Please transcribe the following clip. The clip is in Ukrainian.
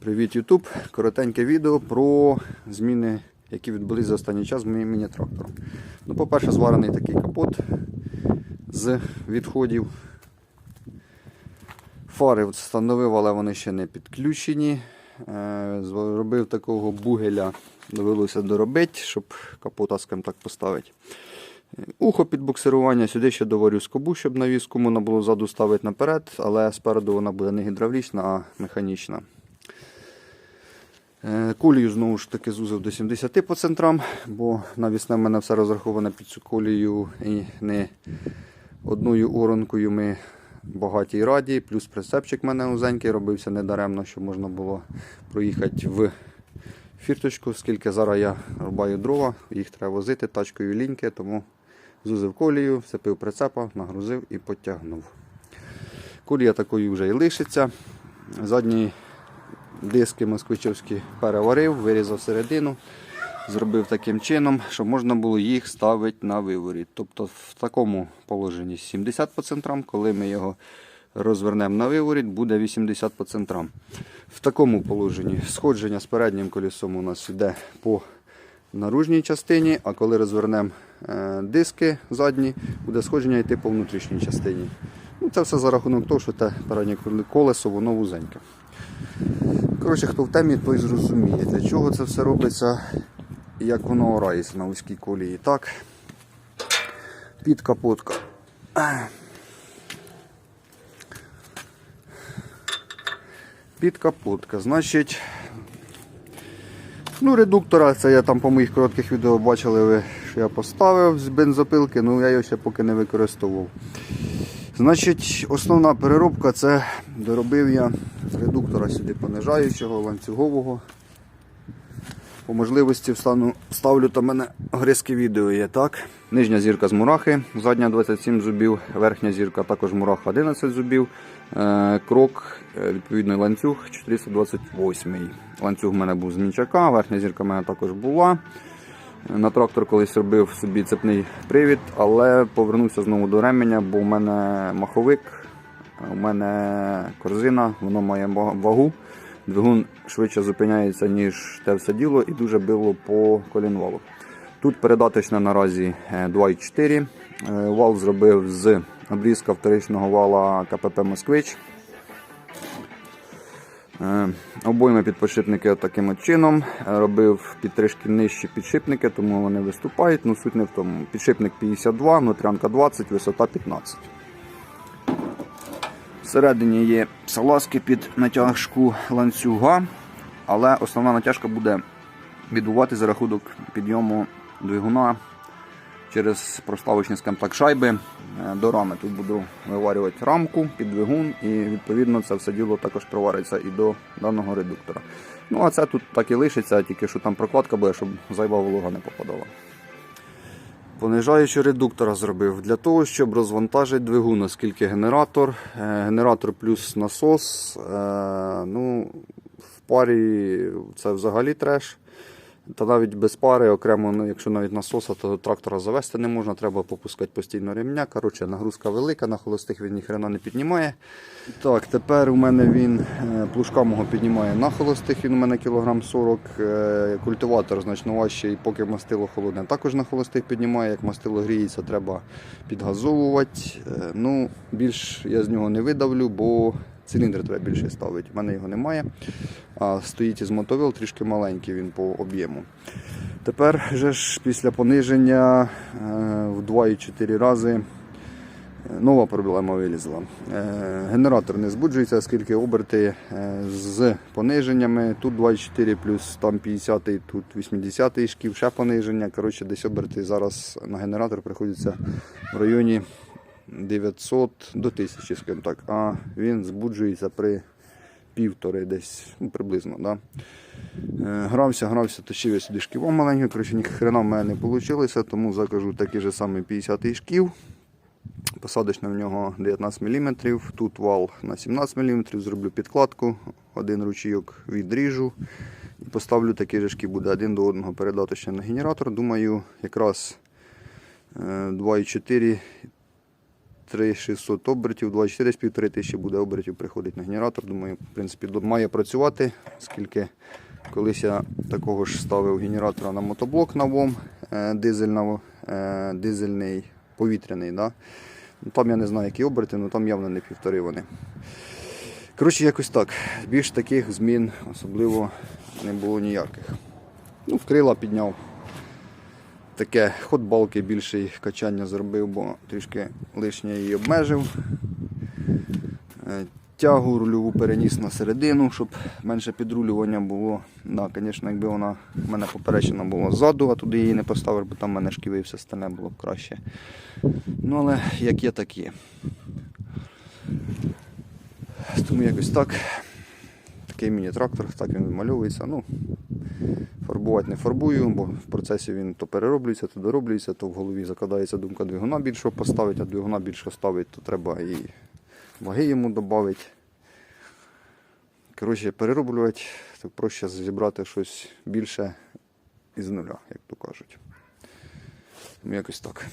Привіт, YouTube! Коротеньке відео про зміни, які відбулись за останній час з моїм міні-трактором. Ну, по-перше, зварений такий капот з відходів. Фари встановив, але вони ще не підключені. Е, Зробив такого бугеля, довелося доробити, щоб капота, скажімо так, поставити. Е, Ухо під буксирування, сюди ще доварю скобу, щоб навіску можна було ззаду ставити наперед, але спереду вона буде не гідравлічна, а механічна. Е, Колію знову ж таки зузив до 70 по центрам, бо навісне в мене все розраховане під цю колію і не одною оронкою ми багаті і раді. Плюс прицепчик в мене узенький робився недаремно, щоб можна було проїхати в фірточку, оскільки зараз я рубаю дрова, їх треба возити тачкою ліньки, тому зузив колію, всипив прицепа, нагрузив і потягнув. Колія такою вже і лишиться. Задній диски москвичівські переварив, вирізав середину, зробив таким чином, щоб можна було їх ставити на виворіт. Тобто в такому положенні 70 по центрам, коли ми його розвернемо на виворіт, буде 80 по центрам. В такому положенні сходження з переднім колесом у нас йде по наружній частині, а коли розвернемо е, диски задні, буде сходження йти по внутрішній частині. Ну, це все за рахунок того, що те переднє колесо воно вузеньке. Коротше, хто в темі, той зрозуміє, для чого це все робиться як воно орається на вузькій колії. Так, під капотка. Під капотка. Значить, ну, редуктора, це я там по моїх коротких відео бачили, ви, що я поставив з бензопилки, ну я його ще поки не використовував. Значить, основна переробка це доробив я редуктора сюди понижаючого, ланцюгового. По можливості встану, ставлю там мене гризки відео є, так. Нижня зірка з мурахи, задня 27 зубів, верхня зірка також мураха 11 зубів. Е, крок, е, відповідно, ланцюг 428. Ланцюг в мене був з мінчака, верхня зірка в мене також була. На трактор колись робив собі цепний привід, але повернувся знову до ременя, бо в мене маховик, у мене корзина, воно має вагу. Двигун швидше зупиняється, ніж те все діло, і дуже било по колінвалу. Тут передаточна наразі е, 2,4. Е, Вал зробив з обрізка вторичного вала КПП Москвич. Е, Обойми підподшипники таким чином. Е, Робив під трішки нижчі підшипники, тому вони виступають. Ну, суть не в тому. Підшипник 52, внутрянка 20, висота 15. Всередині є салазки під натяжку ланцюга, але основна натяжка буде відбувати за рахунок підйому двигуна через проставочні скажімо шайби е, до рами. Тут буду виварювати рамку під двигун і відповідно це все діло також провариться і до даного редуктора. Ну а це тут так і лишиться, тільки що там прокладка буде, щоб зайва волога не попадала. Понижаючи редуктора зробив для того, щоб розвантажити двигун, оскільки генератор, е, генератор плюс насос, е, ну, в парі це взагалі треш. Та навіть без пари, окремо, ну, якщо навіть насоса, то трактора завести не можна, треба попускати постійно ремня. Коротше, нагрузка велика, на холостих він ніхрена не піднімає. Так, тепер у мене він, е, плужка мого піднімає на холостих, він у мене кілограм 40 е, Культиватор значно важчий, поки мастило холодне, також на холостих піднімає. Як мастило гріється, треба підгазовувати. Е, Ну, Більш я з нього не видавлю, бо циліндр треба більше ставити. У мене його немає. А стоїть із мотовил, трішки маленький він по об'єму. Тепер же ж після пониження е, в 2,4 рази е, нова проблема вилізла. Е, Генератор не збуджується, оскільки оберти з пониженнями. Тут 24 плюс там 50, тут 80 шків, ще пониження. Коротше, десь оберти зараз на генератор приходиться в районі 900 до 1000, скажімо так. А він збуджується при півтори десь ну, приблизно. Да? Е, Грався, грався, точив я сюди шківо маленьке, коротше, ні хрена в мене не вийшло, тому закажу такий же самий 50 шків. Посадочна в нього 19 мм, тут вал на 17 мм, зроблю підкладку, один ручійок відріжу поставлю же шків, буде один до одного передаточний на генератор. Думаю, якраз е, 2,4 3600 обертів, 24 з півтори тисячі буде обертів, приходить на генератор. Думаю, в принципі, має працювати, оскільки колись я такого ж ставив генератора на мотоблок на ВОМ, е, дизельного, е, дизельний, повітряний. Да? Ну, Там я не знаю, які оберти, але там явно не півтори вони. Коротше, якось так. Більш таких змін особливо не було ніяких. Ну, крила підняв. Таке ход балки більший качання зробив, бо трішки лишнє її обмежив. Е, Тягу рульову переніс на середину, щоб менше підрулювання було. Да, звісно, якби вона в мене поперечина була ззаду, а туди її не поставив, бо там в мене шківи і все стане було б краще. Ну, але як є, так є. Тому якось так. Такий міні-трактор, так він вимальовується. Ну, фарбувати не фарбую, бо в процесі він то перероблюється, то дороблюється, то в голові закладається думка двигуна більшого поставити, а двигуна більшого ставити, то треба і ваги йому додати. Коротше, перероблювати, то проще зібрати щось більше із нуля, як то кажуть. Тому якось так.